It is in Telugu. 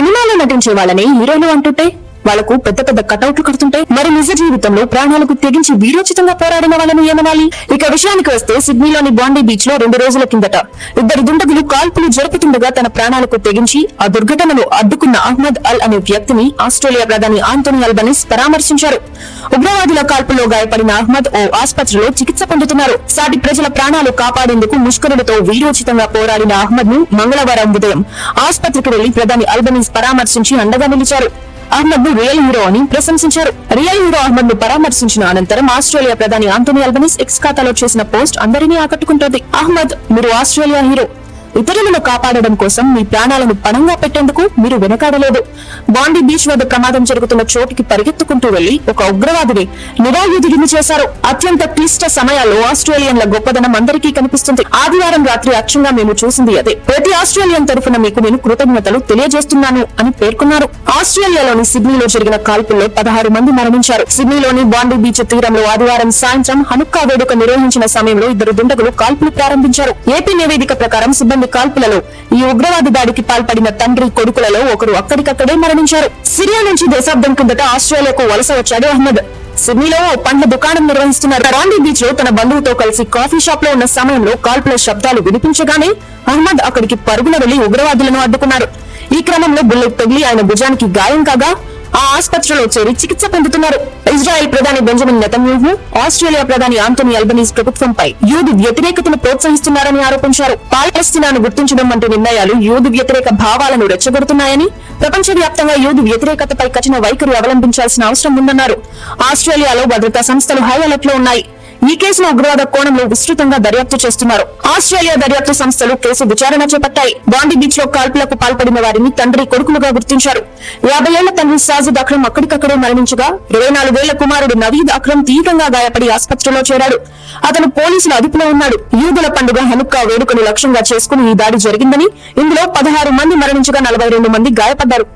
సినిమాలో నటించే వాళ్ళని హీరోలు అంటుంటే వాళ్ళకు పెద్ద పెద్ద కటౌట్లు కడుతుంటే మరి నిజ జీవితంలో ప్రాణాలకు తెగించి వీరోచితంగా పోరాడిన వాళ్ళని ఏమనాలి? ఇక విషయానికి వస్తే సిడ్నీలోని బాండీ బీచ్లో రెండు రోజుల కిందట ఇద్దరు దుండగులు కాల్పులు జరుపుతుండగా తన ప్రాణాలకు తెగించి ఆ దుర్ఘటనను అడ్డుకున్న అహ్మద్ అల్ అనే వ్యక్తిని ఆస్ట్రేలియా ప్రధాని ఆంటోనీ అల్బనీస్ పరామర్శించారు. ఉగ్రవాదుల కాల్పుల్లో గాయపడిన అహ్మద్ ఓ ఆసుపత్రిలో చికిత్స పొందుతున్నారు. సాటి ప్రజల ప్రాణాలు కాపాడేందుకు ముష్కరులతో వీరోచితంగా పోరాడిన అహ్మద్ను మంగళవారం ఉదయం ఆసుపత్రికి వెళ్ళి ప్రధాని అల్బనీస్ పరామర్శించి అండగా నిలిచారు. అహ్మద్ను రియల్ హీరో అని ప్రశంసించారు. రియల్ హీరో అహ్మద్ను పరామర్శించిన అనంతరం ఆస్ట్రేలియా ప్రధాని ఆంటోనీ అల్బనీస్ ఎక్స్ ఖాతాలో చేసిన పోస్ట్ అందరినీ ఆకట్టుకుంటోంది. అహ్మద్ మీరు ఆస్ట్రేలియా హీరో. ఇతరులను కాపాడడం కోసం మీ ప్రాణాలను పణంగా పెట్టేందుకు మీరు వెనకాడలేదు. బాండీ బీచ్ వద్ద ప్రమాదం జరుగుతున్న చోటుకి పరిగెత్తుకుంటూ వెళ్ళి ఒక ఉగ్రవాదిని నిరాయుధుడిని చేశారు. అత్యంత క్లిష్ట సమయాల్లో ఆస్ట్రేలియన్ల గొప్పదనం అందరికీ కనిపిస్తుంది. ఆదివారం రాత్రి అక్షంగా మేము చూసింది అదే. ప్రతి ఆస్ట్రేలియన్ తరఫున మీకు నేను కృతజ్ఞతలు తెలియజేస్తున్నాను అని పేర్కొన్నారు. ఆస్ట్రేలియాలోని సిడ్నీలో జరిగిన కాల్పుల్లో పదహారు మంది మరణించారు. సిడ్నీలోని బాండీ బీచ్ తీరంలో ఆదివారం సాయంత్రం హనుక్కా వేడుక నిర్వహించిన సమయంలో ఇద్దరు దుండగులు కాల్పులు ప్రారంభించారు. ఏపీ నివేదిక ప్రకారం సిబ్బంది కాల్పులలో ఈ ఉగ్రవాది దాడికి పాల్పడిన తండ్రి కొడుకులలో ఒకరు అక్కడికక్కడే మరణించారు. సిరియా నుంచి దశాబ్దం కిందట ఆస్ట్రేలియాకు వలస వచ్చాడు అహ్మద్. సిడ్నీలో పండ్ల దుకాణం నిర్వహిస్తున్నారు. రాండీ బీచ్లో తన బంధువుతో కలిసి కాఫీ షాప్లో ఉన్న సమయంలో కాల్పుల శబ్దాలు వినిపించగానే అహ్మద్ అక్కడికి పరుగున వెళ్ళి ఉగ్రవాదులను అడ్డుకున్నారు. ఈ క్రమంలో బుల్లెట్ తగిలి ఆయన భుజానికి గాయం కాగా ఆ ఆసుపత్రిలో చేరి చికిత్స పొందుతున్నారు. ఇజ్రాయెల్ ప్రధాని బెంజమిన్ నెతన్యూహు ఆస్ట్రేలియా ప్రధాని ఆంటోనీ అల్బనీస్ ప్రభుత్వంపై యూదు వ్యతిరేకతను ప్రోత్సహిస్తున్నారని ఆరోపించారు. పాలస్తీనాను గుర్తించడం వంటి నిర్ణయాలు యూదు వ్యతిరేక భావాలను రెచ్చగొడుతున్నాయని ప్రపంచవ్యాప్తంగా యూదు వ్యతిరేకతపై కఠిన వైఖరి అవలంబించాల్సిన అవసరం ఉందన్నారు. ఆస్ట్రేలియాలో భద్రతా సంస్థలు హై అలర్ట్లో ఉన్నాయి. ఈ కేసును ఉగ్రవాద కోణంలో విస్తృతంగా దర్యాప్తు చేస్తున్నారు. ఆస్ట్రేలియా దర్యాప్తు సంస్థలు కేసు విచారణ చేపట్టాయి. బాండి బీచ్లో కాల్పులకు పాల్పడిన వారిని తండ్రి కొడుకులుగా గుర్తించారు. యాభై ఏళ్ళ తండ్రి సాజిద్ అక్రమ్ అక్కడికక్కడే మరణించగా ఇరవై నాలుగేళ్ళ కుమారుడు నవీద్ అక్రమ్ తీవ్రంగా గాయపడి ఆసుపత్రిలో చేరాడు. అతను పోలీసుల అదుపులో ఉన్నాడు. యూదుల పండుగ హనుక్కా వేడుకను లక్ష్యంగా చేసుకుని ఈ దాడి జరిగిందని ఇందులో పదహారు మంది మరణించగా నలభై రెండు మంది గాయపడ్డారు.